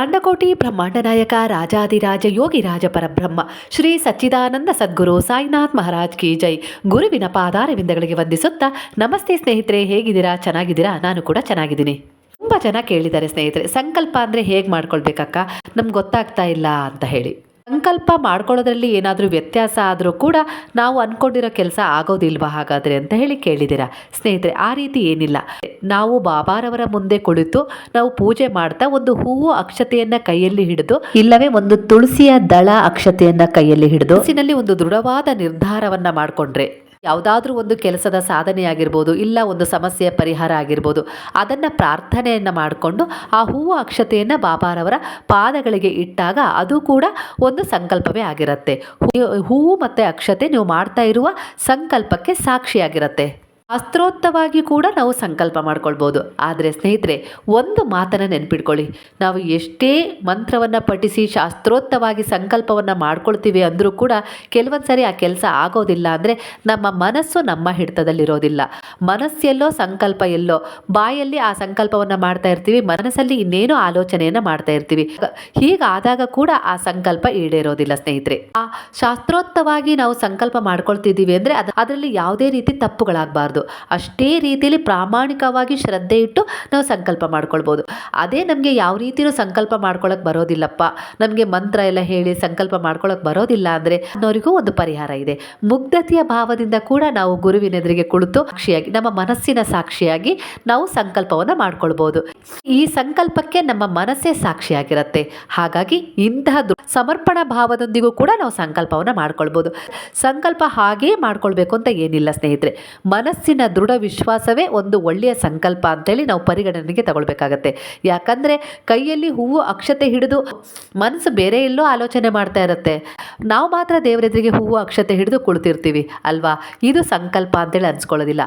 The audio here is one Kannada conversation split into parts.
ಅಂಡಕೋಟಿ ಬ್ರಹ್ಮಾಂಡ ನಾಯಕ ರಾಜಾದಿರಾಜ ಯೋಗಿ ರಾಜ ಪರಬ್ರಹ್ಮ, ಶ್ರೀ ಸಚ್ಚಿದಾನಂದ ಸದ್ಗುರು ಸಾಯಿನಾಥ್ ಮಹಾರಾಜ್ ಕಿ ಜೈ. ಗುರುವಿನ ಪಾದಾರವಿಂದಗಳಿಗೆ ವಂದಿಸುತ್ತಾ, ನಮಸ್ತೆ ಸ್ನೇಹಿತರೆ, ಹೇಗಿದ್ದೀರಾ? ಚೆನ್ನಾಗಿದ್ದೀರಾ? ನಾನು ಕೂಡ ಚೆನ್ನಾಗಿದ್ದೀನಿ. ತುಂಬ ಜನ ಕೇಳಿದ್ದಾರೆ ಸ್ನೇಹಿತರೆ, ಸಂಕಲ್ಪ ಅಂದರೆ ಹೇಗೆ ಮಾಡ್ಕೊಳ್ಬೇಕಕ್ಕ? ನಮ್ಗೆ ಗೊತ್ತಾಗ್ತಾ ಇಲ್ಲ ಅಂತ ಹೇಳಿ. ಸಂಕಲ್ಪ ಮಾಡ್ಕೊಳ್ಳೋದ್ರಲ್ಲಿ ಏನಾದರೂ ವ್ಯತ್ಯಾಸ ಆದರೂ ಕೂಡ ನಾವು ಅಂದ್ಕೊಂಡಿರೋ ಕೆಲಸ ಆಗೋದಿಲ್ವಾ ಹಾಗಾದರೆ ಅಂತ ಹೇಳಿ ಕೇಳಿದ್ದೀರಾ. ಸ್ನೇಹಿತರೆ, ಆ ರೀತಿ ಏನಿಲ್ಲ. ನಾವು ಬಾಬಾರವರ ಮುಂದೆ ಕುಳಿತು ನಾವು ಪೂಜೆ ಮಾಡ್ತಾ ಒಂದು ಹೂವು ಅಕ್ಷತೆಯನ್ನು ಕೈಯಲ್ಲಿ ಹಿಡಿದು, ಇಲ್ಲವೇ ಒಂದು ತುಳಸಿಯ ದಳ ಅಕ್ಷತೆಯನ್ನು ಕೈಯಲ್ಲಿ ಹಿಡಿದು, ಮನಸ್ಸಿನಲ್ಲಿ ಒಂದು ದೃಢವಾದ ನಿರ್ಧಾರವನ್ನ ಮಾಡಿಕೊಂಡ್ರೆ. ಯಾವುದಾದ್ರೂ ಒಂದು ಕೆಲಸದ ಸಾಧನೆ ಆಗಿರ್ಬೋದು, ಇಲ್ಲ ಒಂದು ಸಮಸ್ಯೆಯ ಪರಿಹಾರ ಆಗಿರ್ಬೋದು, ಅದನ್ನು ಪ್ರಾರ್ಥನೆಯನ್ನು ಮಾಡಿಕೊಂಡು ಆ ಹೂವು ಅಕ್ಷತೆಯನ್ನು ಬಾಬಾರವರ ಪಾದಗಳಿಗೆ ಇಟ್ಟಾಗ ಅದು ಕೂಡ ಒಂದು ಸಂಕಲ್ಪವೇ ಆಗಿರುತ್ತೆ. ಹೂವು ಮತ್ತು ಅಕ್ಷತೆ ನೀವು ಮಾಡ್ತಾ ಇರುವ ಸಂಕಲ್ಪಕ್ಕೆ ಸಾಕ್ಷಿಯಾಗಿರುತ್ತೆ. ಶಾಸ್ತ್ರೋಕ್ತವಾಗಿ ಕೂಡ ನಾವು ಸಂಕಲ್ಪ ಮಾಡ್ಕೊಳ್ಬೋದು. ಆದರೆ ಸ್ನೇಹಿತರೆ, ಒಂದು ಮಾತನ್ನು ನೆನ್ಪಿಟ್ಕೊಳ್ಳಿ. ನಾವು ಎಷ್ಟೇ ಮಂತ್ರವನ್ನು ಪಠಿಸಿ ಶಾಸ್ತ್ರೋತ್ತವಾಗಿ ಸಂಕಲ್ಪವನ್ನು ಮಾಡ್ಕೊಳ್ತೀವಿ ಅಂದರೂ ಕೂಡ ಕೆಲವೊಂದು ಸರಿ ಆ ಕೆಲಸ ಆಗೋದಿಲ್ಲ ಅಂದರೆ ನಮ್ಮ ಮನಸ್ಸು ನಮ್ಮ ಹಿಡಿತದಲ್ಲಿರೋದಿಲ್ಲ. ಮನಸ್ಸೆಲ್ಲೋ ಸಂಕಲ್ಪ ಎಲ್ಲೋ, ಬಾಯಲ್ಲಿ ಆ ಸಂಕಲ್ಪವನ್ನು ಮಾಡ್ತಾ ಇರ್ತೀವಿ, ಮನಸ್ಸಲ್ಲಿ ಇನ್ನೇನೋ ಆಲೋಚನೆಯನ್ನು ಮಾಡ್ತಾ ಇರ್ತೀವಿ. ಹೀಗಾದಾಗ ಕೂಡ ಆ ಸಂಕಲ್ಪ ಈಡೇರೋದಿಲ್ಲ ಸ್ನೇಹಿತರೆ. ಆ ಶಾಸ್ತ್ರೋತ್ತವಾಗಿ ನಾವು ಸಂಕಲ್ಪ ಮಾಡ್ಕೊಳ್ತಿದ್ದೀವಿ ಅಂದರೆ ಅದು ಅದರಲ್ಲಿ ಯಾವುದೇ ರೀತಿ ತಪ್ಪುಗಳಾಗಬಾರ್ದು. ಅಷ್ಟೇ ರೀತಿಯಲ್ಲಿ ಪ್ರಾಮಾಣಿಕವಾಗಿ ಶ್ರದ್ಧೆ ಇಟ್ಟು ನಾವು ಸಂಕಲ್ಪ ಮಾಡ್ಕೊಳ್ಬೋದು. ಅದೇ ನಮಗೆ ಯಾವ ರೀತಿಯೂ ಸಂಕಲ್ಪ ಮಾಡ್ಕೊಳಕ್ಕೆ ಬರೋದಿಲ್ಲಪ್ಪ. ನಮಗೆ ಮಂತ್ರ ಎಲ್ಲ ಹೇಳಿ ಸಂಕಲ್ಪ ಮಾಡ್ಕೊಳಕ್ಕೆ ಬರೋದಿಲ್ಲ ಅಂದರೆ ಅನ್ನೋರಿಗೂ ಒಂದು ಪರಿಹಾರ ಇದೆ. ಮುಗ್ಧತೆಯ ಭಾವದಿಂದ ಕೂಡ ನಾವು ಗುರುವಿನ ಎದುರಿಗೆ ಕುಳಿತು ಸಾಕ್ಷಿಯಾಗಿ, ನಮ್ಮ ಮನಸ್ಸಿನ ಸಾಕ್ಷಿಯಾಗಿ ನಾವು ಸಂಕಲ್ಪವನ್ನು ಮಾಡ್ಕೊಳ್ಬೋದು. ಈ ಸಂಕಲ್ಪಕ್ಕೆ ನಮ್ಮ ಮನಸ್ಸೇ ಸಾಕ್ಷಿಯಾಗಿರುತ್ತೆ. ಹಾಗಾಗಿ ಇಂತಹ ಸಮರ್ಪಣಾ ಭಾವದೊಂದಿಗೂ ಕೂಡ ನಾವು ಸಂಕಲ್ಪವನ್ನು ಮಾಡ್ಕೊಳ್ಬೋದು. ಸಂಕಲ್ಪ ಹಾಗೇ ಮಾಡ್ಕೊಳ್ಬೇಕು ಅಂತ ಏನಿಲ್ಲ ಸ್ನೇಹಿತರೆ. ಮನಸ್ಸಿನ ದೃಢ ವಿಶ್ವಾಸವೇ ಒಂದು ಒಳ್ಳೆಯ ಸಂಕಲ್ಪ ಅಂತೇಳಿ ನಾವು ಪರಿಗಣನೆಗೆ ತಗೊಳ್ಬೇಕಾಗತ್ತೆ. ಯಾಕಂದರೆ ಕೈಯಲ್ಲಿ ಹೂವು ಅಕ್ಷತೆ ಹಿಡಿದು ಮನಸ್ಸು ಬೇರೆ ಎಲ್ಲೋ ಆಲೋಚನೆ ಮಾಡ್ತಾ ಇರುತ್ತೆ. ನಾವು ಮಾತ್ರ ದೇವರೆದುರಿಗೆ ಹೂವು ಅಕ್ಷತೆ ಹಿಡಿದು ಕುಳಿತಿರ್ತೀವಿ ಅಲ್ವಾ? ಇದು ಸಂಕಲ್ಪ ಅಂತೇಳಿ ಅನ್ಸ್ಕೊಳ್ಳೋದಿಲ್ಲ.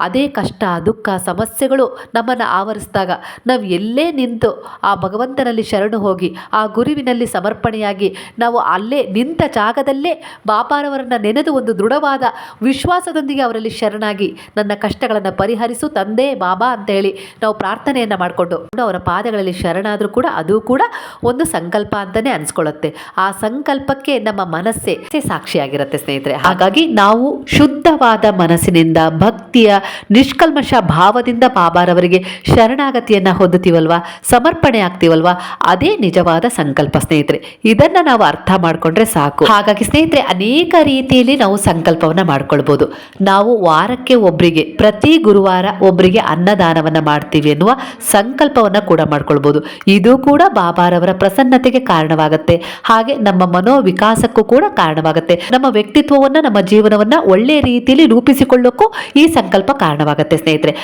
ಅದೇ ಕಷ್ಟ, ದುಃಖ, ಸಮಸ್ಯೆಗಳು ನಮ್ಮನ್ನು ಆವರಿಸಿದಾಗ ನಾವು ಎಲ್ಲೇ ನಿಂತು ಆ ಭಗವಂತನಲ್ಲಿ ಶರಣು ಹೋಗಿ, ಆ ಗುರುವಿನಲ್ಲಿ ಸಮರ್ಪಣೆಯಾಗಿ ನಾವು ಅಲ್ಲೇ ನಿಂತ ಜಾಗದಲ್ಲೇ ಬಾಪಾರವರನ್ನು ನೆನೆದು ಒಂದು ದೃಢವಾದ ವಿಶ್ವಾಸದೊಂದಿಗೆ ಅವರಲ್ಲಿ ಶರಣಾಗಿ ನನ್ನ ಕಷ್ಟಗಳನ್ನು ಪರಿಹರಿಸು ತಂದೆ ಬಾಬಾ ಅಂತ ಹೇಳಿ ನಾವು ಪ್ರಾರ್ಥನೆಯನ್ನು ಮಾಡಿಕೊಂಡು ಅವರ ಪಾದಗಳಲ್ಲಿ ಶರಣಾದರೂ ಕೂಡ ಅದು ಕೂಡ ಒಂದು ಸಂಕಲ್ಪ ಅಂತಲೇ ಅನ್ಸ್ಕೊಳ್ಳುತ್ತೆ. ಆ ಸಂಕಲ್ಪಕ್ಕೆ ನಮ್ಮ ಮನಸ್ಸೇ ಸಾಕ್ಷಿಯಾಗಿರುತ್ತೆ ಸ್ನೇಹಿತರೆ. ಹಾಗಾಗಿ ನಾವು ಶುದ್ಧವಾದ ಮನಸ್ಸಿನಿಂದ, ಭಕ್ತಿಯ ನಿಷ್ಕಲ್ಮಶ ಭಾವದಿಂದ ಬಾಬಾರವರಿಗೆ ಶರಣಾಗತಿಯನ್ನು ಹೊಂದುತ್ತೀವಲ್ವಾ, ಸಮರ್ಪಣೆ ಆಗ್ತೀವಲ್ವಾ, ಅದೇ ನಿಜವಾದ ಸಂಕಲ್ಪ ಸ್ನೇಹಿತರೆ. ಇದನ್ನ ನಾವು ಅರ್ಥ ಮಾಡಿಕೊಂಡ್ರೆ ಸಾಕು. ಹಾಗಾಗಿ ಸ್ನೇಹಿತರೆ, ಅನೇಕ ರೀತಿಯಲ್ಲಿ ನಾವು ಸಂಕಲ್ಪವನ್ನ ಮಾಡ್ಕೊಳ್ಬೋದು. ನಾವು ವಾರಕ್ಕೆ ಒಬ್ಬರಿಗೆ ಪ್ರತಿ ಗುರುವಾರ ಒಬ್ಬರಿಗೆ ಅನ್ನದಾನವನ್ನು ಮಾಡ್ತೀವಿ ಎನ್ನುವ ಸಂಕಲ್ಪವನ್ನು ಕೂಡ ಮಾಡ್ಕೊಳ್ಬೋದು. ಇದು ಕೂಡ ಬಾಬಾರವರ ಪ್ರಸನ್ನತೆಗೆ ಕಾರಣವಾಗುತ್ತೆ. ಹಾಗೆ ನಮ್ಮ ಮನೋವಿಕಾಸಕ್ಕೂ ಕೂಡ ಕಾರಣವಾಗುತ್ತೆ. ನಮ್ಮ ವ್ಯಕ್ತಿತ್ವವನ್ನು, ನಮ್ಮ ಜೀವನವನ್ನು ಒಳ್ಳೆ ರೀತಿಯಲ್ಲಿ ರೂಪಿಸಿಕೊಳ್ಳೋಕ್ಕೂ ಈ ಸಂಕಲ್ಪ ಕಾರಣವಾಗುತ್ತೆ ಸ್ನೇಹಿತರೆ.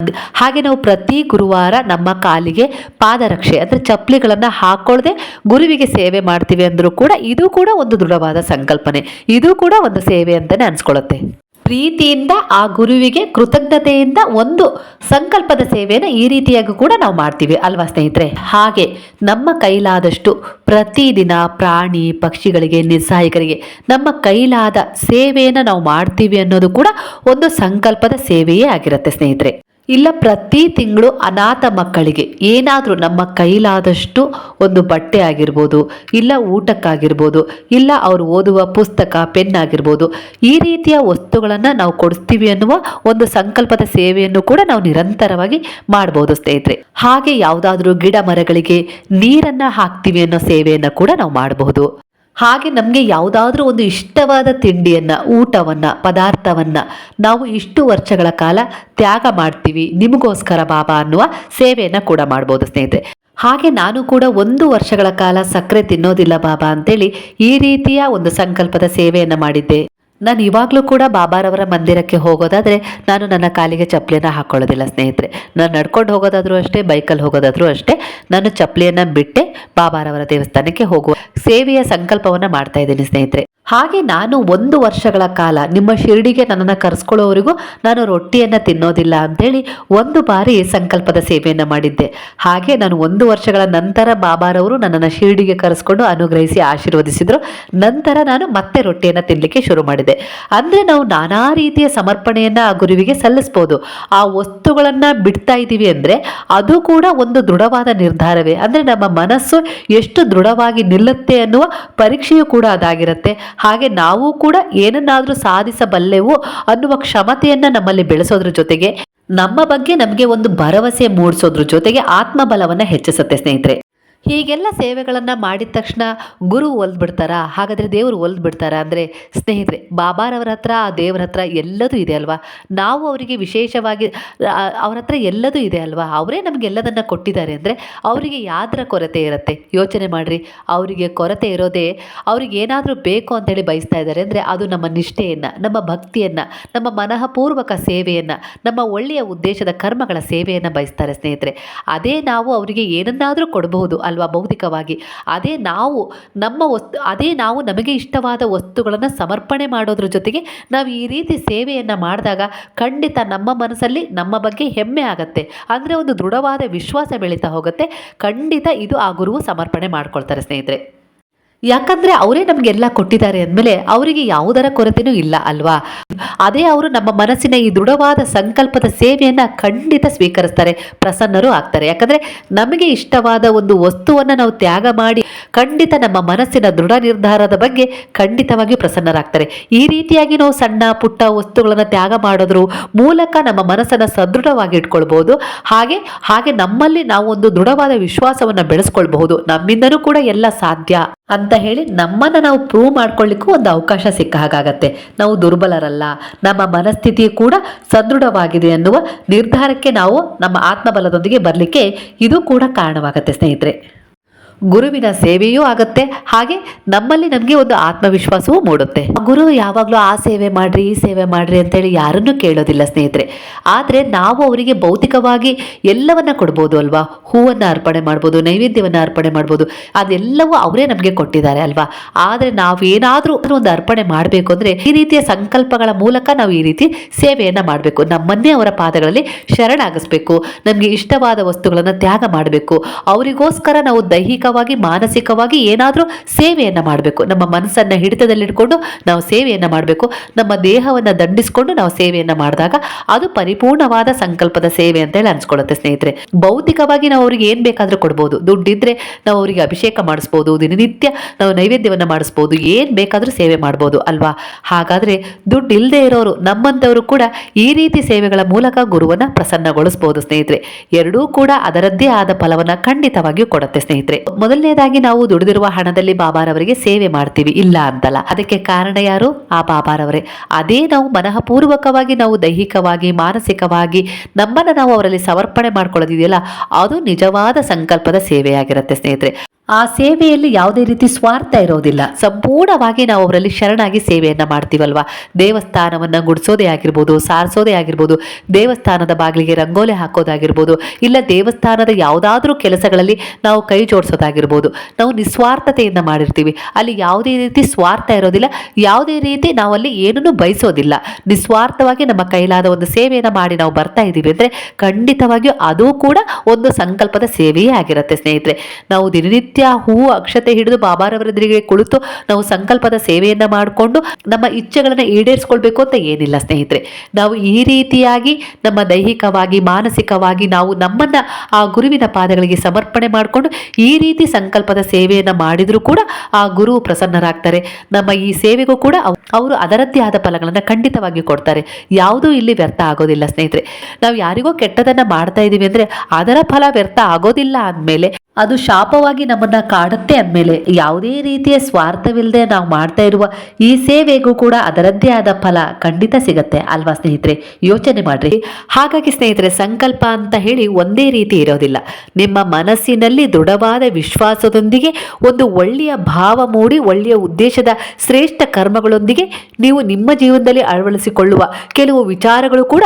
ಹಾಗೆ ನಾವು ಪ್ರತಿ ಗುರುವಾರ ನಮ್ಮ ಕಾಲಿಗೆ ಪಾದರಕ್ಷೆ, ಅಂದರೆ ಚಪ್ಪಲಿಗಳನ್ನು ಹಾಕೊಳ್ಳದೆ ಗುರುವಿಗೆ ಸೇವೆ ಮಾಡ್ತೀವಿ ಅಂದರೂ ಕೂಡ ಇದು ಕೂಡ ಒಂದು ದೃಢವಾದ ಸಂಕಲ್ಪನೆ. ಇದು ಕೂಡ ಒಂದು ಸೇವೆ ಅಂತಲೇ ಅನ್ಸ್ಕೊಳ್ಳುತ್ತೆ ಪ್ರೀತಿಯಿಂದ ಆ ಗುರುವಿಗೆ ಕೃತಜ್ಞತೆಯಿಂದ ಒಂದು ಸಂಕಲ್ಪದ ಸೇವೆಯನ್ನು ಈ ರೀತಿಯಾಗಿ ಕೂಡ ನಾವು ಮಾಡ್ತೀವಿ, ಅಲ್ವಾ ಸ್ನೇಹಿತರೆ? ಹಾಗೆ ನಮ್ಮ ಕೈಲಾದಷ್ಟು ಪ್ರತಿದಿನ ಪ್ರಾಣಿ, ಪಕ್ಷಿಗಳಿಗೆ, ನಿಸ್ಸಹಾಯಕರಿಗೆ ನಮ್ಮ ಕೈಲಾದ ಸೇವೆಯನ್ನು ನಾವು ಮಾಡ್ತೀವಿ ಅನ್ನೋದು ಕೂಡ ಒಂದು ಸಂಕಲ್ಪದ ಸೇವೆಯೇ ಆಗಿರುತ್ತೆ ಸ್ನೇಹಿತರೆ. ಇಲ್ಲ ಪ್ರತಿ ತಿಂಗಳು ಅನಾಥ ಮಕ್ಕಳಿಗೆ ಏನಾದರೂ ನಮ್ಮ ಕೈಲಾದಷ್ಟು ಒಂದು ಬಟ್ಟೆ ಆಗಿರ್ಬೋದು, ಇಲ್ಲ ಊಟಕ್ಕಾಗಿರ್ಬೋದು, ಇಲ್ಲ ಅವರು ಓದುವ ಪುಸ್ತಕ, ಪೆನ್ ಆಗಿರ್ಬೋದು, ಈ ರೀತಿಯ ವಸ್ತುಗಳನ್ನು ನಾವು ಕೊಡಿಸ್ತೀವಿ ಅನ್ನುವ ಒಂದು ಸಂಕಲ್ಪದ ಸೇವೆಯನ್ನು ಕೂಡ ನಾವು ನಿರಂತರವಾಗಿ ಮಾಡ್ಬೋದು ಸ್ನೇಹಿತರೆ. ಹಾಗೆ ಯಾವುದಾದ್ರೂ ಗಿಡ ಮರಗಳಿಗೆ ನೀರನ್ನು ಹಾಕ್ತೀವಿ ಅನ್ನೋ ಸೇವೆಯನ್ನು ಕೂಡ ನಾವು ಮಾಡಬಹುದು ಹಾಗೆ ನಮಗೆ ಯಾವುದಾದ್ರೂ ಒಂದು ಇಷ್ಟವಾದ ತಿಂಡಿಯನ್ನು, ಊಟವನ್ನು, ಪದಾರ್ಥವನ್ನು ನಾವು ಇಷ್ಟು ವರ್ಷಗಳ ಕಾಲ ತ್ಯಾಗ ಮಾಡ್ತೀವಿ. ನಿಮಗೋಸ್ಕರ ಬಾಬಾ ಅನ್ನುವ ಸೇವೆಯನ್ನು ಕೂಡ ಮಾಡ್ಬೋದು ಸ್ನೇಹಿತರೆ. ಹಾಗೆ ನಾನು ಕೂಡ ಒಂದು ವರ್ಷಗಳ ಕಾಲ ಸಕ್ಕರೆ ತಿನ್ನೋದಿಲ್ಲ ಬಾಬಾ ಅಂತೇಳಿ ಈ ರೀತಿಯ ಒಂದು ಸಂಕಲ್ಪದ ಸೇವೆಯನ್ನು ಮಾಡಿದ್ದೆ. ನಾನು ಇವಾಗಲೂ ಕೂಡ ಬಾಬಾರವರ ಮಂದಿರಕ್ಕೆ ಹೋಗೋದಾದರೆ ನಾನು ನನ್ನ ಕಾಲಿಗೆ ಚಪ್ಪಲಿಯನ್ನು ಹಾಕೊಳ್ಳೋದಿಲ್ಲ, ಸ್ನೇಹಿತರೆ. ನಾನು ನಡ್ಕೊಂಡು ಹೋಗೋದಾದರೂ ಅಷ್ಟೇ, ಬೈಕಲ್ಲಿ ಹೋಗೋದಾದರೂ ಅಷ್ಟೇ, ನಾನು ಚಪ್ಪಲಿಯನ್ನು ಬಿಟ್ಟೆ ಬಾಬಾರವರ ದೇವಸ್ಥಾನಕ್ಕೆ ಹೋಗುವ ಸೇವೆಯ ಸಂಕಲ್ಪವನ್ನು ಮಾಡ್ತಾ ಇದ್ದೀನಿ, ಸ್ನೇಹಿತರೆ. ಹಾಗೆ ನಾನು ಒಂದು ವರ್ಷಗಳ ಕಾಲ ನಿಮ್ಮ ಶಿರಡಿಗೆ ನನ್ನನ್ನು ಕರೆಸ್ಕೊಳ್ಳೋವರೆಗೂ ನಾನು ರೊಟ್ಟಿಯನ್ನು ತಿನ್ನೋದಿಲ್ಲ ಅಂಥೇಳಿ ಒಂದು ಬಾರಿ ಸಂಕಲ್ಪದ ಸೇವೆಯನ್ನು ಮಾಡಿದ್ದೆ. ಹಾಗೆ ನಾನು ಒಂದು ವರ್ಷಗಳ ನಂತರ ಬಾಬಾರವರು ನನ್ನನ್ನು ಶಿರಡಿಗೆ ಕರೆಸ್ಕೊಂಡು ಅನುಗ್ರಹಿಸಿ ಆಶೀರ್ವದಿಸಿದರು. ನಂತರ ನಾನು ಮತ್ತೆ ರೊಟ್ಟಿಯನ್ನು ತಿನ್ನಲಿಕ್ಕೆ ಶುರು ಮಾಡಿದೆ. ಅಂದರೆ ನಾವು ನಾನಾ ರೀತಿಯ ಸಮರ್ಪಣೆಯನ್ನು ಆ ಗುರುವಿಗೆ ಸಲ್ಲಿಸ್ಬೋದು. ಆ ವಸ್ತುಗಳನ್ನು ಬಿಡ್ತಾ ಇದ್ದೀವಿ ಅಂದರೆ ಅದು ಕೂಡ ಒಂದು ದೃಢವಾದ ನಿರ್ಧಾರವೇ. ಅಂದರೆ ನಮ್ಮ ಮನಸ್ಸು ಎಷ್ಟು ದೃಢವಾಗಿ ನಿಲ್ಲುತ್ತೆ ಅನ್ನುವ ಪರೀಕ್ಷೆಯೂ ಕೂಡ ಅದಾಗಿರುತ್ತೆ. ಹಾಗೆ ನಾವು ಕೂಡ ಏನನ್ನಾದರೂ ಸಾಧಿಸಬಲ್ಲೆವು ಅನ್ನುವ ಕ್ಷಮತೆಯನ್ನು ನಮ್ಮಲ್ಲಿ ಬೆಳೆಸೋದ್ರ ಜೊತೆಗೆ ನಮ್ಮ ಬಗ್ಗೆ ನಮಗೆ ಒಂದು ಭರವಸೆ ಮೂಡಿಸೋದ್ರ ಜೊತೆಗೆ ಆತ್ಮಬಲವನ್ನು ಹೆಚ್ಚಿಸುತ್ತೆ ಸ್ನೇಹಿತರೆ. ಹೀಗೆಲ್ಲ ಸೇವೆಗಳನ್ನು ಮಾಡಿದ ತಕ್ಷಣ ಗುರು ಒಲ್ದ್ಬಿಡ್ತಾರಾ? ಹಾಗಾದರೆ ದೇವರು ಒಲ್ದ್ಬಿಡ್ತಾರಾ? ಅಂದರೆ ಸ್ನೇಹಿತರೆ, ಬಾಬಾರವರ ಹತ್ರ ಆ ದೇವರ ಹತ್ರ ಎಲ್ಲದೂ ಇದೆ ಅಲ್ವಾ? ನಾವು ಅವರಿಗೆ ವಿಶೇಷವಾಗಿ ಅವರ ಹತ್ರ ಎಲ್ಲದೂ ಇದೆ ಅಲ್ವಾ? ಅವರೇ ನಮಗೆ ಎಲ್ಲದನ್ನು ಕೊಟ್ಟಿದ್ದಾರೆ ಅಂದರೆ ಅವರಿಗೆ ಯಾವ್ದರ ಕೊರತೆ ಇರುತ್ತೆ? ಯೋಚನೆ ಮಾಡಿರಿ, ಅವರಿಗೆ ಕೊರತೆ ಇರೋದೇ ಅವ್ರಿಗೆ ಏನಾದರೂ ಬೇಕು ಅಂತೇಳಿ ಬಯಸ್ತಾ ಇದ್ದಾರೆ ಅಂದರೆ ಅದು ನಮ್ಮ ನಿಷ್ಠೆಯನ್ನು, ನಮ್ಮ ಭಕ್ತಿಯನ್ನು, ನಮ್ಮ ಮನಃಪೂರ್ವಕ ಸೇವೆಯನ್ನು, ನಮ್ಮ ಒಳ್ಳೆಯ ಉದ್ದೇಶದ ಕರ್ಮಗಳ ಸೇವೆಯನ್ನು ಬಯಸ್ತಾರೆ ಸ್ನೇಹಿತರೆ. ಅದೇ ನಾವು ಅವರಿಗೆ ಏನನ್ನಾದರೂ ಕೊಡಬಹುದು ಅಲ್ವಾ ಭೌತಿಕವಾಗಿ? ಅದೇ ನಾವು ನಮ್ಮ ವಸ್ತು, ಅದೇ ನಾವು ನಮಗೆ ಇಷ್ಟವಾದ ವಸ್ತುಗಳನ್ನು ಸಮರ್ಪಣೆ ಮಾಡೋದ್ರ ಜೊತೆಗೆ ನಾವು ಈ ರೀತಿ ಸೇವೆಯನ್ನು ಮಾಡಿದಾಗ ಖಂಡಿತ ನಮ್ಮ ಮನಸ್ಸಲ್ಲಿ ನಮ್ಮ ಬಗ್ಗೆ ಹೆಮ್ಮೆ ಆಗುತ್ತೆ. ಅಂದರೆ ಒಂದು ದೃಢವಾದ ವಿಶ್ವಾಸ ಬೆಳೀತಾ ಹೋಗುತ್ತೆ. ಖಂಡಿತ ಇದು ಆ ಗುರುವು ಸಮರ್ಪಣೆ ಮಾಡ್ಕೊಳ್ತಾರೆ ಸ್ನೇಹಿತರೆ. ಯಾಕಂದರೆ ಅವರೇ ನಮಗೆಲ್ಲ ಕೊಟ್ಟಿದ್ದಾರೆ ಅಂದಮೇಲೆ ಅವರಿಗೆ ಯಾವುದರ ಕೊರತೆನೂ ಇಲ್ಲ ಅಲ್ವಾ? ಅದೇ ಅವರು ನಮ್ಮ ಮನಸ್ಸಿನ ಈ ದೃಢವಾದ ಸಂಕಲ್ಪದ ಸೇವೆಯನ್ನು ಖಂಡಿತ ಸ್ವೀಕರಿಸ್ತಾರೆ, ಪ್ರಸನ್ನರು ಆಗ್ತಾರೆ. ಯಾಕಂದರೆ ನಮಗೆ ಇಷ್ಟವಾದ ಒಂದು ವಸ್ತುವನ್ನು ನಾವು ತ್ಯಾಗ ಮಾಡಿ ಖಂಡಿತ ನಮ್ಮ ಮನಸ್ಸಿನ ದೃಢ ನಿರ್ಧಾರದ ಬಗ್ಗೆ ಖಂಡಿತವಾಗಿ ಪ್ರಸನ್ನರಾಗ್ತಾರೆ. ಈ ರೀತಿಯಾಗಿ ನಾವು ಸಣ್ಣ, ಪುಟ್ಟ ವಸ್ತುಗಳನ್ನು ತ್ಯಾಗ ಮಾಡೋದ್ರ ಮೂಲಕ ನಮ್ಮ ಮನಸ್ಸನ್ನು ಸದೃಢವಾಗಿ ಇಟ್ಕೊಳ್ಬಹುದು. ಹಾಗೆ ಹಾಗೆ ನಮ್ಮಲ್ಲಿ ನಾವು ಒಂದು ದೃಢವಾದ ವಿಶ್ವಾಸವನ್ನು ಬೆಳೆಸ್ಕೊಳ್ಬಹುದು. ನಮ್ಮಿಂದನೂ ಕೂಡ ಎಲ್ಲ ಸಾಧ್ಯ ಅಂತ ಹೇಳಿ ನಮ್ಮನ್ನು ನಾವು ಪ್ರೂವ್ ಮಾಡ್ಕೊಳ್ಳಿಕ್ಕೂ ಒಂದು ಅವಕಾಶ ಸಿಕ್ಕ ಹಾಗಾಗತ್ತೆ. ನಾವು ದುರ್ಬಲರಲ್ಲ. ನಮ್ಮ ಮನಸ್ಥಿತಿ ಕೂಡ ಸದೃಢವಾಗಿದೆ ಅನ್ನುವ ನಿರ್ಧಾರಕ್ಕೆ ನಾವು ನಮ್ಮ ಆತ್ಮಬಲದೊಂದಿಗೆ ಬರಲಿಕ್ಕೆ ಇದು ಕೂಡ ಕಾರಣವಾಗುತ್ತೆ ಸ್ನೇಹಿತರೆ. ಗುರುವಿನ ಸೇವೆಯೂ ಆಗುತ್ತೆ. ಹಾಗೆ ನಮ್ಮಲ್ಲಿ ನಮಗೆ ಒಂದು ಆತ್ಮವಿಶ್ವಾಸವೂ ಮೂಡುತ್ತೆ. ಗುರು, ಯಾವಾಗಲೂ ಆ ಸೇವೆ ಮಾಡ್ರಿ, ಈ ಸೇವೆ ಮಾಡ್ರಿ ಅಂತೇಳಿ ಯಾರನ್ನೂ ಕೇಳೋದಿಲ್ಲ ಸ್ನೇಹಿತರೆ. ಆದರೆ ನಾವು ಅವರಿಗೆ ಭೌತಿಕವಾಗಿ ಎಲ್ಲವನ್ನ ಕೊಡ್ಬೋದು ಅಲ್ವಾ? ಹೂವನ್ನು ಅರ್ಪಣೆ ಮಾಡ್ಬೋದು, ನೈವೇದ್ಯವನ್ನು ಅರ್ಪಣೆ ಮಾಡ್ಬೋದು, ಅದೆಲ್ಲವೂ ಅವರೇ ನಮಗೆ ಕೊಟ್ಟಿದ್ದಾರೆ ಅಲ್ವಾ? ಆದರೆ ನಾವು ಏನಾದರೂ ಒಂದು ಅರ್ಪಣೆ ಮಾಡಬೇಕು ಅಂದರೆ ಈ ರೀತಿಯ ಸಂಕಲ್ಪಗಳ ಮೂಲಕ ನಾವು ಈ ರೀತಿ ಸೇವೆಯನ್ನು ಮಾಡಬೇಕು. ನಮ್ಮನ್ನೇ ಅವರ ಪಾದಗಳಲ್ಲಿ ಶರಣಾಗಿಸ್ಬೇಕು. ನಮಗೆ ಇಷ್ಟವಾದ ವಸ್ತುಗಳನ್ನು ತ್ಯಾಗ ಮಾಡಬೇಕು. ಅವರಿಗೋಸ್ಕರ ನಾವು ದೈಹಿಕವಾಗಿ ಮಾನಸಿಕವಾಗಿ ಏನಾದರೂ ಸೇವೆಯನ್ನು ಮಾಡಬೇಕು. ನಮ್ಮ ಮನಸ್ಸನ್ನು ಹಿಡಿತದಲ್ಲಿಟ್ಕೊಂಡು ನಾವು ಸೇವೆಯನ್ನು ಮಾಡಬೇಕು. ನಮ್ಮ ದೇಹವನ್ನು ದಂಡಿಸಿಕೊಂಡು ನಾವು ಸೇವೆಯನ್ನು ಮಾಡಿದಾಗ ಅದು ಪರಿಪೂರ್ಣವಾದ ಸಂಕಲ್ಪದ ಸೇವೆ ಅಂತ ಹೇಳಿ ಅನ್ಸ್ಕೊಳ್ಳುತ್ತೆ ಸ್ನೇಹಿತರೆ. ಭೌತಿಕವಾಗಿ ನಾವು ಅವ್ರಿಗೆ ಏನು ಬೇಕಾದರೂ ಕೊಡ್ಬೋದು. ದುಡ್ಡಿದ್ರೆ ನಾವು ಅವರಿಗೆ ಅಭಿಷೇಕ ಮಾಡಿಸ್ಬೋದು, ದಿನನಿತ್ಯ ನಾವು ನೈವೇದ್ಯವನ್ನು ಮಾಡಿಸ್ಬೋದು, ಏನು ಬೇಕಾದರೂ ಸೇವೆ ಮಾಡ್ಬೋದು ಅಲ್ವಾ? ಹಾಗಾದರೆ ದುಡ್ಡು ಇಲ್ಲದೆ ಇರೋರು ನಮ್ಮಂಥವರು ಕೂಡ ಈ ರೀತಿ ಸೇವೆಗಳ ಮೂಲಕ ಗುರುವನ್ನು ಪ್ರಸನ್ನಗೊಳಿಸ್ಬೋದು ಸ್ನೇಹಿತರೆ. ಎರಡೂ ಕೂಡ ಅದರದ್ದೇ ಆದ ಫಲವನ್ನು ಖಂಡಿತವಾಗಿಯೂ ಕೊಡುತ್ತೆ ಸ್ನೇಹಿತರೆ. ಮೊದಲನೇದಾಗಿ ನಾವು ದುಡಿದಿರುವ ಹಣದಲ್ಲಿ ಬಾಬಾರವರಿಗೆ ಸೇವೆ ಮಾಡ್ತೀವಿ, ಇಲ್ಲ ಅಂತಲ್ಲ. ಅದಕ್ಕೆ ಕಾರಣ ಯಾರು? ಆ ಬಾಬಾರವರೇ. ಅದೇ ನಾವು ಮನಃಪೂರ್ವಕವಾಗಿ, ನಾವು ದೈಹಿಕವಾಗಿ, ಮಾನಸಿಕವಾಗಿ ನಮ್ಮನ್ನು ನಾವು ಅವರಲ್ಲಿ ಸಮರ್ಪಣೆ ಮಾಡ್ಕೊಳ್ಳೋದಿದೆಯಲ್ಲ, ಅದು ನಿಜವಾದ ಸಂಕಲ್ಪದ ಸೇವೆಯಾಗಿರುತ್ತೆ ಸ್ನೇಹಿತರೆ. ಆ ಸೇವೆಯಲ್ಲಿ ಯಾವುದೇ ರೀತಿ ಸ್ವಾರ್ಥ ಇರೋದಿಲ್ಲ. ಸಂಪೂರ್ಣವಾಗಿ ನಾವು ಅವರಲ್ಲಿ ಶರಣಾಗಿ ಸೇವೆಯನ್ನು ಮಾಡ್ತೀವಲ್ವಾ? ದೇವಸ್ಥಾನವನ್ನು ಗುಡಿಸೋದೇ ಆಗಿರ್ಬೋದು, ಸಾರಿಸೋದೇ ಆಗಿರ್ಬೋದು, ದೇವಸ್ಥಾನದ ಬಾಗಿಲಿಗೆ ರಂಗೋಲಿ ಹಾಕೋದಾಗಿರ್ಬೋದು, ಇಲ್ಲ ದೇವಸ್ಥಾನದ ಯಾವುದಾದ್ರೂ ಕೆಲಸಗಳಲ್ಲಿ ನಾವು ಕೈ ಜೋಡಿಸೋದಾಗಿರ್ಬೋದು, ನಾವು ನಿಸ್ವಾರ್ಥತೆಯಿಂದ ಮಾಡಿರ್ತೀವಿ. ಅಲ್ಲಿ ಯಾವುದೇ ರೀತಿ ಸ್ವಾರ್ಥ ಇರೋದಿಲ್ಲ, ಯಾವುದೇ ರೀತಿ ನಾವಲ್ಲಿ ಏನನ್ನು ಬಯಸೋದಿಲ್ಲ. ನಿಸ್ವಾರ್ಥವಾಗಿ ನಮ್ಮ ಕೈಲಾದ ಒಂದು ಸೇವೆಯನ್ನು ಮಾಡಿ ನಾವು ಬರ್ತಾ ಇದ್ದೀವಿ ಅಂದರೆ ಖಂಡಿತವಾಗಿಯೂ ಅದು ಕೂಡ ಒಂದು ಸಂಕಲ್ಪದ ಸೇವೆಯೇ ಆಗಿರುತ್ತೆ ಸ್ನೇಹಿತರೆ. ನಾವು ದಿನನಿತ್ಯ ಹೂವು ಅಕ್ಷತೆ ಹಿಡಿದು ಬಾಬಾರವರೆದುರಿಗೆ ಕುಳಿತು ನಾವು ಸಂಕಲ್ಪದ ಸೇವೆಯನ್ನ ಮಾಡಿಕೊಂಡು ನಮ್ಮ ಇಚ್ಛೆಗಳನ್ನ ಈಡೇರಿಸ್ಕೊಳ್ಬೇಕು ಅಂತ ಏನಿಲ್ಲ ಸ್ನೇಹಿತರೆ. ನಾವು ಈ ರೀತಿಯಾಗಿ ನಮ್ಮ ದೈಹಿಕವಾಗಿ, ಮಾನಸಿಕವಾಗಿ ನಾವು ನಮ್ಮನ್ನ ಆ ಗುರುವಿನ ಪಾದಗಳಿಗೆ ಸಮರ್ಪಣೆ ಮಾಡಿಕೊಂಡು ಈ ರೀತಿ ಸಂಕಲ್ಪದ ಸೇವೆಯನ್ನು ಮಾಡಿದರೂ ಕೂಡ ಆ ಗುರು ಪ್ರಸನ್ನರಾಗ್ತಾರೆ. ನಮ್ಮ ಈ ಸೇವೆಗೂ ಕೂಡ ಅವ್- ಅವರು ಅದರದ್ದೇ ಆದ ಫಲಗಳನ್ನು ಖಂಡಿತವಾಗಿ ಕೊಡ್ತಾರೆ. ಯಾವುದೂ ಇಲ್ಲಿ ವ್ಯರ್ಥ ಆಗೋದಿಲ್ಲ ಸ್ನೇಹಿತರೆ. ನಾವು ಯಾರಿಗೋ ಕೆಟ್ಟದನ್ನ ಮಾಡ್ತಾ ಇದ್ದೀವಿ ಅಂದರೆ ಅದರ ಫಲ ವ್ಯರ್ಥ ಆಗೋದಿಲ್ಲ ಅಂದಮೇಲೆ ಅದು ಶಾಪವಾಗಿ ನಮ್ಮನ್ನ ಕಾಡುತ್ತೆ ಅಂದಮೇಲೆ ಯಾವುದೇ ರೀತಿಯ ಸ್ವಾರ್ಥವಿಲ್ಲದೆ ನಾವು ಮಾಡ್ತಾ ಇರುವ ಈ ಸೇವೆಗೂ ಕೂಡ ಅದರದ್ದೇ ಆದ ಫಲ ಖಂಡಿತ ಸಿಗತ್ತೆ ಅಲ್ವಾ ಸ್ನೇಹಿತರೆ? ಯೋಚನೆ ಮಾಡ್ರಿ. ಹಾಗಾಗಿ ಸ್ನೇಹಿತರೆ, ಸಂಕಲ್ಪ ಅಂತ ಹೇಳಿ ಒಂದೇ ರೀತಿ ಇರೋದಿಲ್ಲ. ನಿಮ್ಮ ಮನಸ್ಸಿನಲ್ಲಿ ದೃಢವಾದ ವಿಶ್ವಾಸದೊಂದಿಗೆ, ಒಂದು ಒಳ್ಳೆಯ ಭಾವ ಮೂಡಿ, ಒಳ್ಳೆಯ ಉದ್ದೇಶದ ಶ್ರೇಷ್ಠ ಕರ್ಮಗಳೊಂದಿಗೆ ನೀವು ನಿಮ್ಮ ಜೀವನದಲ್ಲಿ ಅಳವಡಿಸಿಕೊಳ್ಳುವ ಕೆಲವು ವಿಚಾರಗಳು ಕೂಡ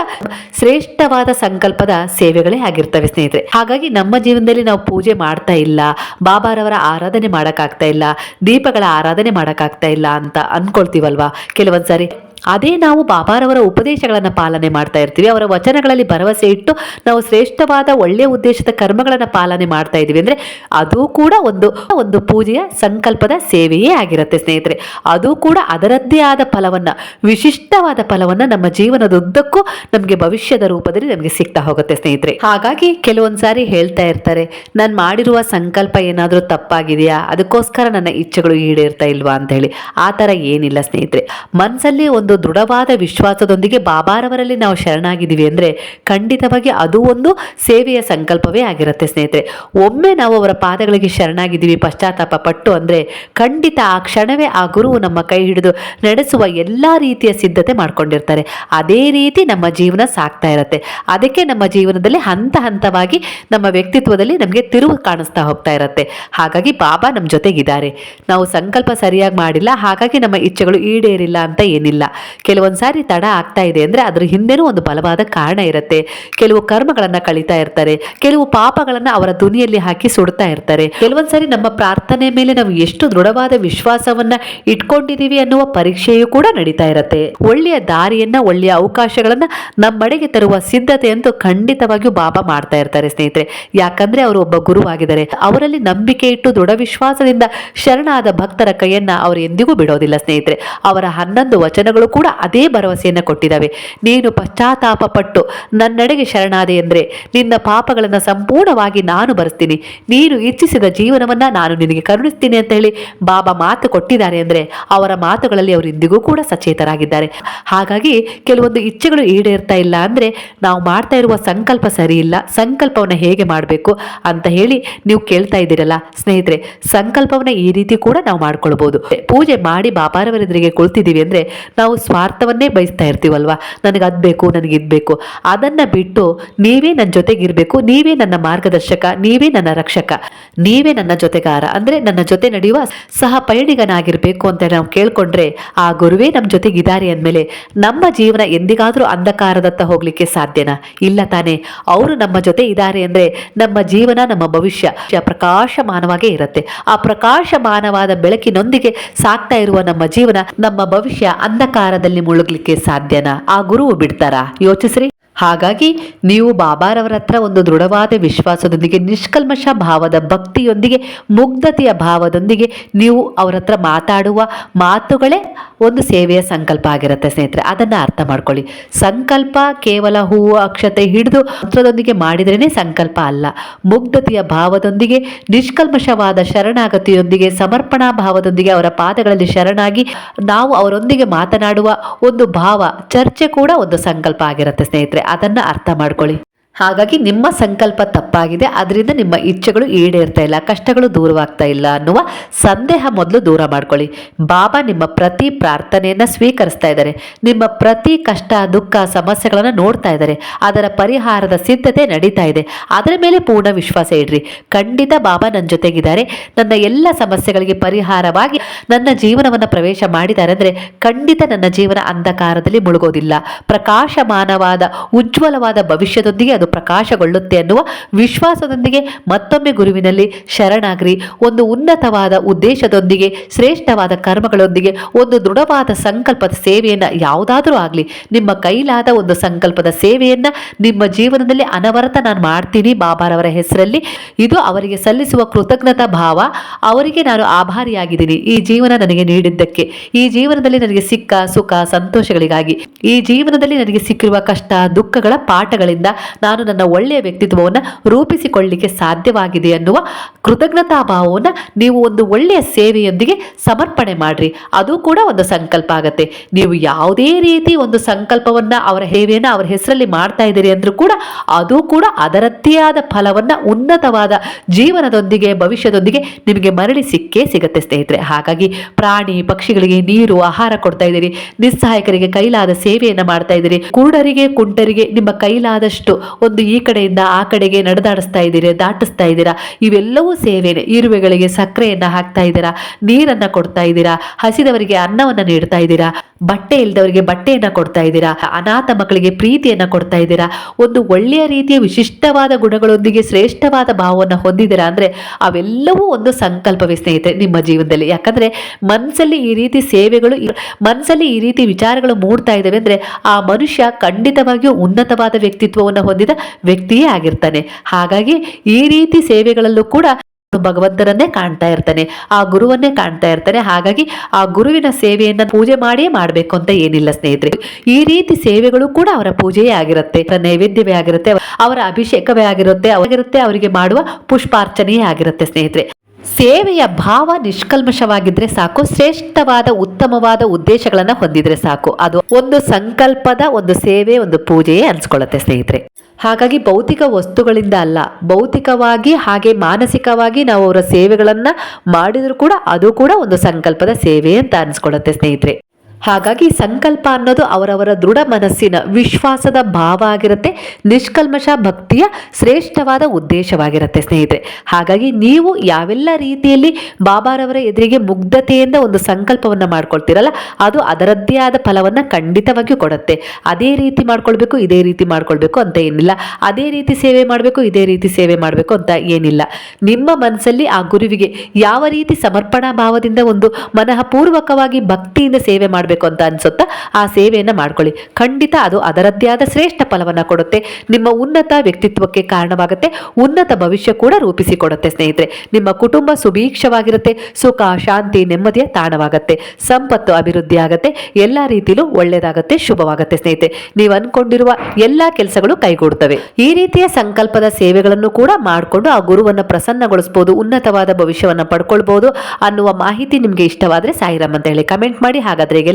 ಶ್ರೇಷ್ಠವಾದ ಸಂಕಲ್ಪದ ಸೇವೆಗಳೇ ಆಗಿರ್ತವೆ ಸ್ನೇಹಿತರೆ. ಹಾಗಾಗಿ ನಮ್ಮ ಜೀವನದಲ್ಲಿ ನಾವು ಪೂಜೆ ಮಾಡ್ತಾ ಇಲ್ಲ, ಬಾಬಾ ಬಾಬಾರವರ ಆರಾಧನೆ ಮಾಡೋಕ್ಕಾಗ್ತಾ ಇಲ್ಲ ದೀಪಗಳ ಆರಾಧನೆ ಮಾಡೋಕ್ಕಾಗ್ತಾ ಇಲ್ಲ ಅಂತ ಅಂದ್ಕೊಳ್ತೀವಲ್ವಾ ಕೆಲವೊಂದು ಸಾರಿ ಅದೇ ನಾವು ಬಾಬಾರವರ ಉಪದೇಶಗಳನ್ನು ಪಾಲನೆ ಮಾಡ್ತಾ ಇರ್ತೀವಿ. ಅವರ ವಚನಗಳಲ್ಲಿ ಭರವಸೆ ಇಟ್ಟು ನಾವು ಶ್ರೇಷ್ಠವಾದ ಒಳ್ಳೆಯ ಉದ್ದೇಶದ ಕರ್ಮಗಳನ್ನು ಪಾಲನೆ ಮಾಡ್ತಾ ಇದ್ದೀವಿ ಅಂದರೆ ಅದು ಕೂಡ ಒಂದು ಒಂದು ಪೂಜೆಯ ಸಂಕಲ್ಪದ ಸೇವೆಯೇ ಆಗಿರುತ್ತೆ ಸ್ನೇಹಿತರೆ. ಅದು ಕೂಡ ಅದರದ್ದೇ ಆದ ಫಲವನ್ನು, ವಿಶಿಷ್ಟವಾದ ಫಲವನ್ನು ನಮ್ಮ ಜೀವನದುದ್ದಕ್ಕೂ ನಮಗೆ ಭವಿಷ್ಯದ ರೂಪದಲ್ಲಿ ನಮಗೆ ಸಿಗ್ತಾ ಹೋಗುತ್ತೆ ಸ್ನೇಹಿತರೆ. ಹಾಗಾಗಿ ಕೆಲವೊಂದು ಸಾರಿ ಹೇಳ್ತಾ ಇರ್ತಾರೆ, ನಾನು ಮಾಡಿರುವ ಸಂಕಲ್ಪ ಏನಾದರೂ ತಪ್ಪಾಗಿದೆಯಾ? ಅದಕ್ಕೋಸ್ಕರ ನನ್ನ ಇಚ್ಛೆಗಳು ಈಡೇರ್ತಾ ಇಲ್ವಾ? ಅಂತ ಹೇಳಿ. ಆ ಥರ ಏನಿಲ್ಲ ಸ್ನೇಹಿತರೆ. ಮನಸ್ಸಲ್ಲಿ ಒಂದು ದೃಢವಾದ ವಿಶ್ವಾಸದೊಂದಿಗೆ ಬಾಬಾರವರಲ್ಲಿ ನಾವು ಶರಣಾಗಿದ್ದೀವಿ ಅಂದರೆ ಖಂಡಿತವಾಗಿ ಅದು ಒಂದು ಸೇವೆಯ ಸಂಕಲ್ಪವೇ ಆಗಿರುತ್ತೆ, ಸ್ನೇಹಿತರೆ. ಒಮ್ಮೆ ನಾವು ಅವರ ಪಾದಗಳಿಗೆ ಶರಣಾಗಿದ್ದೀವಿ, ಪಶ್ಚಾತ್ತಾಪ ಪಟ್ಟು ಅಂದರೆ ಖಂಡಿತ ಆ ಕ್ಷಣವೇ ಆ ಗುರುವು ನಮ್ಮ ಕೈ ಹಿಡಿದು ನಡೆಸುವ ಎಲ್ಲ ರೀತಿಯ ಸಿದ್ಧತೆ ಮಾಡ್ಕೊಂಡಿರ್ತಾರೆ. ಅದೇ ರೀತಿ ನಮ್ಮ ಜೀವನ ಸಾಗ್ತಾ ಇರುತ್ತೆ. ಅದಕ್ಕೆ ನಮ್ಮ ಜೀವನದಲ್ಲಿ ಹಂತ ಹಂತವಾಗಿ ನಮ್ಮ ವ್ಯಕ್ತಿತ್ವದಲ್ಲಿ ನಮಗೆ ತಿರುವು ಕಾಣಿಸ್ತಾ ಹೋಗ್ತಾ ಇರುತ್ತೆ. ಹಾಗಾಗಿ ಬಾಬಾ ನಮ್ಮ ಜೊತೆಗಿದ್ದಾರೆ. ನಾವು ಸಂಕಲ್ಪ ಸರಿಯಾಗಿ ಮಾಡಿಲ್ಲ, ಹಾಗಾಗಿ ನಮ್ಮ ಇಚ್ಛೆಗಳು ಈಡೇರಿಲ್ಲ ಅಂತ ಏನಿಲ್ಲ. ಕೆಲವೊಂದು ಸಾರಿ ತಡ ಆಗ್ತಾ ಇದೆ ಅಂದರೆ ಅದ್ರ ಹಿಂದೆನೂ ಒಂದು ಬಲವಾದ ಕಾರಣ ಇರುತ್ತೆ. ಕೆಲವು ಕರ್ಮಗಳನ್ನು ಕಳೀತಾ ಇರ್ತಾರೆ. ಕೆಲವು ಪಾಪಗಳನ್ನು ಅವರ ದುನಿಯಲ್ಲಿ ಹಾಕಿ ಸುಡ್ತಾ ಇರ್ತಾರೆ. ಕೆಲವೊಂದು ಸಾರಿ ನಮ್ಮ ಪ್ರಾರ್ಥನೆ ಮೇಲೆ ನಾವು ಎಷ್ಟು ದೃಢವಾದ ವಿಶ್ವಾಸವನ್ನ ಇಟ್ಕೊಂಡಿದ್ದೀವಿ ಅನ್ನುವ ಪರೀಕ್ಷೆಯೂ ಕೂಡ ನಡೀತಾ ಇರುತ್ತೆ. ಒಳ್ಳೆಯ ದಾರಿಯನ್ನ, ಒಳ್ಳೆಯ ಅವಕಾಶಗಳನ್ನ ನಮ್ಮಡೆಗೆ ತರುವ ಸಿದ್ಧತೆಯಂತೂ ಖಂಡಿತವಾಗಿಯೂ ಬಾಬಾ ಮಾಡ್ತಾ ಇರ್ತಾರೆ ಸ್ನೇಹಿತರೆ. ಯಾಕಂದ್ರೆ ಅವರು ಒಬ್ಬ ಗುರುವಾಗಿದ್ದಾರೆ. ಅವರಲ್ಲಿ ನಂಬಿಕೆ ಇಟ್ಟು ದೃಢ ವಿಶ್ವಾಸದಿಂದ ಶರಣಾದ ಭಕ್ತರ ಕೈಯನ್ನ ಅವರು ಎಂದಿಗೂ ಬಿಡೋದಿಲ್ಲ ಸ್ನೇಹಿತರೆ. ಅವರ ಹನ್ನೊಂದು ವಚನಗಳು ಕೂಡ ಅದೇ ಭರವಸೆಯನ್ನು ಕೊಟ್ಟಿದ್ದಾವೆ. ನೀನು ಪಶ್ಚಾತ್ತಾಪ ಪಟ್ಟು ನನ್ನೆಡೆಗೆ ಶರಣಾದೆ ಎಂದರೆ ನಿನ್ನ ಪಾಪಗಳನ್ನು ಸಂಪೂರ್ಣವಾಗಿ ನಾನು ಬರೆಸ್ತೀನಿ ನೀನು ಇಚ್ಛಿಸಿದ ಜೀವನವನ್ನು ನಾನು ನಿನಗೆ ಕರುಣಿಸ್ತೀನಿ ಅಂತ ಹೇಳಿ ಬಾಬಾ ಮಾತು ಕೊಟ್ಟಿದ್ದಾರೆ ಅಂದರೆ ಅವರ ಮಾತುಗಳಲ್ಲಿ ಅವರು ಇಂದಿಗೂ ಕೂಡ ಸಚೇತರಾಗಿದ್ದಾರೆ. ಹಾಗಾಗಿ ಕೆಲವೊಂದು ಇಚ್ಛೆಗಳು ಈಡೇರ್ತಾ ಇಲ್ಲ ಅಂದರೆ ನಾವು ಮಾಡ್ತಾ ಇರುವ ಸಂಕಲ್ಪ ಸರಿ ಇಲ್ಲ, ಸಂಕಲ್ಪವನ್ನು ಹೇಗೆ ಮಾಡಬೇಕು ಅಂತ ಹೇಳಿ ನೀವು ಕೇಳ್ತಾ ಇದ್ದೀರಲ್ಲ. ಸ್ನೇಹಿತರೆ, ಸಂಕಲ್ಪವನ್ನ ಈ ರೀತಿ ಕೂಡ ನಾವು ಮಾಡ್ಕೊಳ್ಬೋದು. ಪೂಜೆ ಮಾಡಿ ಬಾಬಾರವರೆದುರಿಗೆ ಕುಳಿತಿದ್ದೀವಿ ಅಂದರೆ ನಾವು ಸ್ವಾರ್ಥವನ್ನೇ ಬಯಸ್ತಾ ಇರ್ತೀವಲ್ವ? ನನಗೆ ಅದು ಬೇಕು, ನನಗೆ ಇದು ಬೇಕು. ಅದನ್ನು ಬಿಟ್ಟು ನೀವೇ ನನ್ನ ಜೊತೆಗಿರಬೇಕು ನೀವೇ ನನ್ನ ಮಾರ್ಗದರ್ಶಕ, ನೀವೇ ನನ್ನ ರಕ್ಷಕ, ನೀವೇ ನನ್ನ ಜೊತೆಗಾರ. ಅಂದರೆ ನನ್ನ ಜೊತೆ ನಡೆಯುವ ಸಹ ಪಯಣಿಗನಾಗಿರಬೇಕು ಅಂತ ನಾವು ಕೇಳ್ಕೊಂಡ್ರೆ ಆ ಗುರುವೇ ನಮ್ಮ ಜೊತೆಗಿದ್ದಾರೆ ಅಂದಮೇಲೆ ನಮ್ಮ ಜೀವನ ಎಂದಿಗಾದರೂ ಅಂಧಕಾರದತ್ತ ಹೋಗಲಿಕ್ಕೆ ಸಾಧ್ಯನಾ? ಇಲ್ಲ ತಾನೇ. ಅವರು ನಮ್ಮ ಜೊತೆ ಇದ್ದಾರೆ ಅಂದರೆ ನಮ್ಮ ಜೀವನ, ನಮ್ಮ ಭವಿಷ್ಯ ಪ್ರಕಾಶಮಾನವಾಗೇ ಇರುತ್ತೆ. ಆ ಪ್ರಕಾಶಮಾನವಾದ ಬೆಳಕಿನೊಂದಿಗೆ ಸಾಕ್ತಾ ಇರುವ ನಮ್ಮ ಜೀವನ, ನಮ್ಮ ಭವಿಷ್ಯ ಅಂಧಕಾರದಲ್ಲಿ ಮುಳುಗ್ಲಿಕ್ಕೆ ಸಾಧ್ಯನಾ? ಆ ಗುರುವು ಬಿಡ್ತಾರಾ? ಯೋಚಿಸ್ರಿ. ಹಾಗಾಗಿ ನೀವು ಬಾಬಾರವರ ಹತ್ರ ಒಂದು ದೃಢವಾದ ವಿಶ್ವಾಸದೊಂದಿಗೆ, ನಿಷ್ಕಲ್ಮಶ ಭಾವದ ಭಕ್ತಿಯೊಂದಿಗೆ, ಮುಗ್ಧತೆಯ ಭಾವದೊಂದಿಗೆ ನೀವು ಅವರ ಹತ್ರ ಮಾತಾಡುವ ಮಾತುಗಳೇ ಒಂದು ಸೇವೆಯ ಸಂಕಲ್ಪ ಆಗಿರುತ್ತೆ ಸ್ನೇಹಿತರೆ. ಅದನ್ನು ಅರ್ಥ ಮಾಡ್ಕೊಳ್ಳಿ. ಸಂಕಲ್ಪ ಕೇವಲ ಹೂವು, ಅಕ್ಷತೆ ಹಿಡಿದು ಮಂತ್ರದೊಂದಿಗೆ ಮಾಡಿದ್ರೇ ಸಂಕಲ್ಪ ಅಲ್ಲ. ಮುಗ್ಧತೆಯ ಭಾವದೊಂದಿಗೆ, ನಿಷ್ಕಲ್ಮಶವಾದ ಶರಣಾಗತಿಯೊಂದಿಗೆ, ಸಮರ್ಪಣಾ ಭಾವದೊಂದಿಗೆ ಅವರ ಪಾದಗಳಲ್ಲಿ ಶರಣಾಗಿ ನಾವು ಅವರೊಂದಿಗೆ ಮಾತನಾಡುವ ಒಂದು ಭಾವ, ಚರ್ಚೆ ಕೂಡ ಒಂದು ಸಂಕಲ್ಪ ಆಗಿರುತ್ತೆ ಸ್ನೇಹಿತರೆ. ಅದನ್ನು ಅರ್ಥ ಮಾಡ್ಕೊಳ್ಳಿ. ಹಾಗಾಗಿ ನಿಮ್ಮ ಸಂಕಲ್ಪ ತಪ್ಪಾಗಿದೆ. ಅದರಿಂದ ನಿಮ್ಮ ಇಚ್ಛೆಗಳು ಈಡೇರ್ತಾ ಇಲ್ಲ, ಕಷ್ಟಗಳು ದೂರವಾಗ್ತಾ ಇಲ್ಲ ಅನ್ನುವ ಸಂದೇಹ ಮೊದಲು ದೂರ ಮಾಡ್ಕೊಳ್ಳಿ. ಬಾಬಾ ನಿಮ್ಮ ಪ್ರತಿ ಪ್ರಾರ್ಥನೆಯನ್ನು ಸ್ವೀಕರಿಸ್ತಾ ಇದ್ದಾರೆ. ನಿಮ್ಮ ಪ್ರತಿ ಕಷ್ಟ, ದುಃಖ, ಸಮಸ್ಯೆಗಳನ್ನು ನೋಡ್ತಾ ಇದ್ದಾರೆ. ಅದರ ಪರಿಹಾರದ ಸಿದ್ಧತೆ ನಡೀತಾ ಇದೆ. ಅದರ ಮೇಲೆ ಪೂರ್ಣ ವಿಶ್ವಾಸ ಇಡ್ರಿ. ಖಂಡಿತ ಬಾಬಾ ನನ್ನ ಜೊತೆಗಿದ್ದಾರೆ. ನನ್ನ ಎಲ್ಲ ಸಮಸ್ಯೆಗಳಿಗೆ ಪರಿಹಾರವಾಗಿ ನನ್ನ ಜೀವನವನ್ನು ಪ್ರವೇಶ ಮಾಡಿದ್ದಾರೆ ಅಂದರೆ ಖಂಡಿತ ನನ್ನ ಜೀವನ ಅಂಧಕಾರದಲ್ಲಿ ಮುಳುಗೋದಿಲ್ಲ. ಪ್ರಕಾಶಮಾನವಾದ, ಉಜ್ವಲವಾದ ಭವಿಷ್ಯದೊಂದಿಗೆ ಅದು ಪ್ರಕಾಶಗೊಳ್ಳುತ್ತೆ ಅನ್ನುವ ವಿಶ್ವಾಸದೊಂದಿಗೆ ಮತ್ತೊಮ್ಮೆ ಗುರುವಿನಲ್ಲಿ ಶರಣಾಗ್ರಿ. ಒಂದು ಉನ್ನತವಾದ ಉದ್ದೇಶದೊಂದಿಗೆ, ಶ್ರೇಷ್ಠವಾದ ಕರ್ಮಗಳೊಂದಿಗೆ, ಒಂದು ದೃಢವಾದ ಸಂಕಲ್ಪದ ಸೇವೆಯನ್ನು ಯಾವುದಾದರೂ ಆಗಲಿ, ನಿಮ್ಮ ಕೈಲಾದ ಒಂದು ಸಂಕಲ್ಪದ ಸೇವೆಯನ್ನು ನಿಮ್ಮ ಜೀವನದಲ್ಲಿ ಅನವರತ ನಾನು ಮಾಡ್ತೀನಿ ಬಾಬಾರವರ ಹೆಸರಲ್ಲಿ. ಇದು ಅವರಿಗೆ ಸಲ್ಲಿಸುವ ಕೃತಜ್ಞತಾ ಭಾವ. ಅವರಿಗೆ ನಾನು ಆಭಾರಿಯಾಗಿದ್ದೀನಿ ಈ ಜೀವನ ನನಗೆ ನೀಡಿದ್ದಕ್ಕೆ. ಈ ಜೀವನದಲ್ಲಿ ನನಗೆ ಸಿಕ್ಕ ಸುಖ, ಸಂತೋಷಗಳಿಗಾಗಿ. ಈ ಜೀವನದಲ್ಲಿ ನನಗೆ ಸಿಕ್ಕಿರುವ ಕಷ್ಟ, ದುಃಖಗಳ ಪಾಠಗಳಿಂದ ನಾನು ನನ್ನ ಒಳ್ಳೆಯ ವ್ಯಕ್ತಿತ್ವವನ್ನು ರೂಪಿಸಿಕೊಳ್ಳಲಿಕ್ಕೆ ಸಾಧ್ಯವಾಗಿದೆ ಅನ್ನುವ ಕೃತಜ್ಞತಾ ಭಾವವನ್ನು ನೀವು ಒಂದು ಒಳ್ಳೆಯ ಸೇವೆಯೊಂದಿಗೆ ಸಮರ್ಪಣೆ ಮಾಡಿರಿ. ಅದು ಕೂಡ ಒಂದು ಸಂಕಲ್ಪ ಆಗುತ್ತೆ. ನೀವು ಯಾವುದೇ ರೀತಿ ಒಂದು ಸಂಕಲ್ಪವನ್ನು ಅವರ ಸೇವೆಯನ್ನು ಅವರ ಹೆಸರಲ್ಲಿ ಮಾಡ್ತಾ ಇದ್ದೀರಿ ಅಂದರೂ ಕೂಡ ಅದು ಕೂಡ ಅದರದ್ದೇ ಆದ ಫಲವನ್ನು ಉನ್ನತವಾದ ಜೀವನದೊಂದಿಗೆ, ಭವಿಷ್ಯದೊಂದಿಗೆ ನಿಮಗೆ ಮರಳಿ ಸಿಕ್ಕೇ ಸಿಗುತ್ತೆ ಸ್ನೇಹಿತರೆ. ಹಾಗಾಗಿ ಪ್ರಾಣಿ, ಪಕ್ಷಿಗಳಿಗೆ ನೀರು, ಆಹಾರ ಕೊಡ್ತಾ ಇದ್ದೀರಿ. ನಿಸ್ಸಹಾಯಕರಿಗೆ ಕೈಲಾದ ಸೇವೆಯನ್ನು ಮಾಡ್ತಾ ಇದ್ದೀರಿ. ಕುರುಡರಿಗೆ, ಕುಂಟರಿಗೆ ನಿಮ್ಮ ಕೈಲಾದಷ್ಟು ಒಂದು ಈ ಕಡೆಯಿಂದ ಆ ಕಡೆಗೆ ನಡೆದಾಡಿಸ್ತಾ ಇದ್ದೀರಿ, ದಾಟಿಸ್ತಾ ಇದ್ದೀರಾ? ಇವೆಲ್ಲವೂ ಸೇವೆನೆ. ಇರುವೆಗಳಿಗೆ ಸಕ್ಕರೆಯನ್ನು ಹಾಕ್ತಾ ಇದ್ದೀರಾ, ನೀರನ್ನು ಕೊಡ್ತಾ ಇದ್ದೀರಾ, ಹಸಿದವರಿಗೆ ಅನ್ನವನ್ನು ನೀಡ್ತಾ ಇದ್ದೀರಾ? ಬಟ್ಟೆ ಇಲ್ದವರಿಗೆ ಬಟ್ಟೆಯನ್ನ ಕೊಡ್ತಾ ಇದ್ದೀರಾ? ಅನಾಥ ಮಕ್ಕಳಿಗೆ ಪ್ರೀತಿಯನ್ನ ಕೊಡ್ತಾ ಇದ್ದೀರಾ? ಒಂದು ಒಳ್ಳೆಯ ರೀತಿಯ ವಿಶಿಷ್ಟವಾದ ಗುಣಗಳೊಂದಿಗೆ ಶ್ರೇಷ್ಠವಾದ ಭಾವವನ್ನು ಹೊಂದಿದ್ದೀರಾ? ಅಂದರೆ ಅವೆಲ್ಲವೂ ಒಂದು ಸಂಕಲ್ಪವೇ ಸ್ನೇಹಿತರೆ ನಿಮ್ಮ ಜೀವನದಲ್ಲಿ. ಯಾಕಂದರೆ ಮನಸ್ಸಲ್ಲಿ ಈ ರೀತಿ ಸೇವೆಗಳು ಮನಸ್ಸಲ್ಲಿ ಈ ರೀತಿ ವಿಚಾರಗಳು ಮೂಡ್ತಾ ಇದ್ದಾವೆ ಅಂದರೆ ಆ ಮನುಷ್ಯ ಖಂಡಿತವಾಗಿಯೂ ಉನ್ನತವಾದ ವ್ಯಕ್ತಿತ್ವವನ್ನು ಹೊಂದಿದ ವ್ಯಕ್ತಿಯೇ ಆಗಿರ್ತಾನೆ. ಹಾಗಾಗಿ ಈ ರೀತಿ ಸೇವೆಗಳಲ್ಲೂ ಕೂಡ ಭಗವಂತನನ್ನೇ ಕಾಣ್ತಾ ಇರ್ತಾನೆ, ಆ ಗುರುವನ್ನೇ ಕಾಣ್ತಾ ಇರ್ತಾನೆ. ಹಾಗಾಗಿ ಆ ಗುರುವಿನ ಸೇವೆಯನ್ನ ಪೂಜೆ ಮಾಡಿಯೇ ಮಾಡಬೇಕು ಅಂತ ಏನಿಲ್ಲ ಸ್ನೇಹಿತರೆ. ಈ ರೀತಿ ಸೇವೆಗಳು ಕೂಡ ಅವರ ಪೂಜೆಯೇ ಆಗಿರುತ್ತೆ. ನೈವೇದ್ಯವೇ ಆಗಿರುತ್ತೆ, ಅವರ ಅಭಿಷೇಕವೇ ಆಗಿರುತ್ತೆ, ಅವರಿರುತ್ತೆ, ಅವರಿಗೆ ಮಾಡುವ ಪುಷ್ಪಾರ್ಚನೆಯೇ ಆಗಿರುತ್ತೆ ಸ್ನೇಹಿತರೆ. ಸೇವೆಯ ಭಾವ ನಿಷ್ಕಲ್ಮಶವಾಗಿದ್ರೆ ಸಾಕು, ಶ್ರೇಷ್ಠವಾದ ಉತ್ತಮವಾದ ಉದ್ದೇಶಗಳನ್ನ ಹೊಂದಿದ್ರೆ ಸಾಕು. ಅದು ಒಂದು ಸಂಕಲ್ಪದ ಒಂದು ಸೇವೆ, ಒಂದು ಪೂಜೆಯೇ ಅನ್ಸ್ಕೊಳ್ಳುತ್ತೆ ಸ್ನೇಹಿತರೆ. ಹಾಗಾಗಿ ಭೌತಿಕ ವಸ್ತುಗಳಿಂದ ಅಲ್ಲ, ಭೌತಿಕವಾಗಿ ಹಾಗೆ ಮಾನಸಿಕವಾಗಿ ನಾವು ಅವರ ಸೇವೆಗಳನ್ನು ಮಾಡಿದರೂ ಕೂಡ ಅದು ಕೂಡ ಒಂದು ಸಂಕಲ್ಪದ ಸೇವೆ ಅಂತ ಅನಿಸ್ಕೊಡತ್ತೆ ಸ್ನೇಹಿತರೆ. ಹಾಗಾಗಿ ಸಂಕಲ್ಪ ಅನ್ನೋದು ಅವರವರ ದೃಢ ಮನಸ್ಸಿನ ವಿಶ್ವಾಸದ ಭಾವ ಆಗಿರುತ್ತೆ. ನಿಷ್ಕಲ್ಮಶ ಭಕ್ತಿಯ ಶ್ರೇಷ್ಠವಾದ ಉದ್ದೇಶವಾಗಿರುತ್ತೆ ಸ್ನೇಹಿತರೆ. ಹಾಗಾಗಿ ನೀವು ಯಾವೆಲ್ಲ ರೀತಿಯಲ್ಲಿ ಬಾಬಾರವರ ಎದುರಿಗೆ ಮುಗ್ಧತೆಯಿಂದ ಒಂದು ಸಂಕಲ್ಪವನ್ನು ಮಾಡ್ಕೊಳ್ತೀರಲ್ಲ, ಅದು ಅದರದ್ದೇ ಆದ ಫಲವನ್ನು ಖಂಡಿತವಾಗಿಯೂ ಕೊಡುತ್ತೆ. ಅದೇ ರೀತಿ ಮಾಡ್ಕೊಳ್ಬೇಕು, ಇದೇ ರೀತಿ ಮಾಡ್ಕೊಳ್ಬೇಕು ಅಂತ ಏನಿಲ್ಲ. ಅದೇ ರೀತಿ ಸೇವೆ ಮಾಡಬೇಕು, ಇದೇ ರೀತಿ ಸೇವೆ ಮಾಡಬೇಕು ಅಂತ ಏನಿಲ್ಲ. ನಿಮ್ಮ ಮನಸ್ಸಲ್ಲಿ ಆ ಗುರುವಿಗೆ ಯಾವ ರೀತಿ ಸಮರ್ಪಣಾ ಭಾವದಿಂದ ಒಂದು ಮನಃಪೂರ್ವಕವಾಗಿ ಭಕ್ತಿಯಿಂದ ಸೇವೆ ಮಾಡಬೇಕು ಅಂತ ಅನ್ಸುತ್ತಾ, ಆ ಸೇವೆಯನ್ನು ಮಾಡ್ಕೊಳ್ಳಿ. ಖಂಡಿತ ಅದು ಅದರದ್ದೇ ಆದ ಶ್ರೇಷ್ಠ ಫಲವನ್ನು ಕೊಡುತ್ತೆ. ನಿಮ್ಮ ಉನ್ನತ ವ್ಯಕ್ತಿತ್ವಕ್ಕೆ ಕಾರಣವಾಗುತ್ತೆ. ಉನ್ನತ ಭವಿಷ್ಯ ಕೂಡ ರೂಪಿಸಿಕೊಡುತ್ತೆ ಸ್ನೇಹಿತರೆ. ನಿಮ್ಮ ಕುಟುಂಬ ಸುಭೀಕ್ಷವಾಗಿರುತ್ತೆ. ಸುಖ, ಶಾಂತಿ, ನೆಮ್ಮದಿಯ ತಾಣವಾಗುತ್ತೆ. ಸಂಪತ್ತು ಅಭಿವೃದ್ಧಿ ಆಗುತ್ತೆ. ಎಲ್ಲ ರೀತಿಯಲ್ಲೂ ಒಳ್ಳೆಯದಾಗುತ್ತೆ ಶುಭವಾಗುತ್ತೆ ಸ್ನೇಹಿತರೆ. ನೀವು ಅನ್ಕೊಂಡಿರುವ ಎಲ್ಲ ಕೆಲಸಗಳು ಕೈಗೂಡುತ್ತವೆ ಈ ರೀತಿಯ ಸಂಕಲ್ಪದ ಸೇವೆಗಳನ್ನು ಕೂಡ ಮಾಡಿಕೊಂಡು ಆ ಗುರುವನ್ನು ಪ್ರಸನ್ನಗೊಳಿಸಬಹುದು ಉನ್ನತವಾದ ಭವಿಷ್ಯವನ್ನು ಪಡ್ಕೊಳ್ಬಹುದು ಅನ್ನುವ ಮಾಹಿತಿ ನಿಮಗೆ ಇಷ್ಟವಾದ್ರೆ ಸಾಯಿರಾಮ್ ಅಂತ ಹೇಳಿ ಕಮೆಂಟ್ ಮಾಡಿ. ಹಾಗಾದ್ರೆ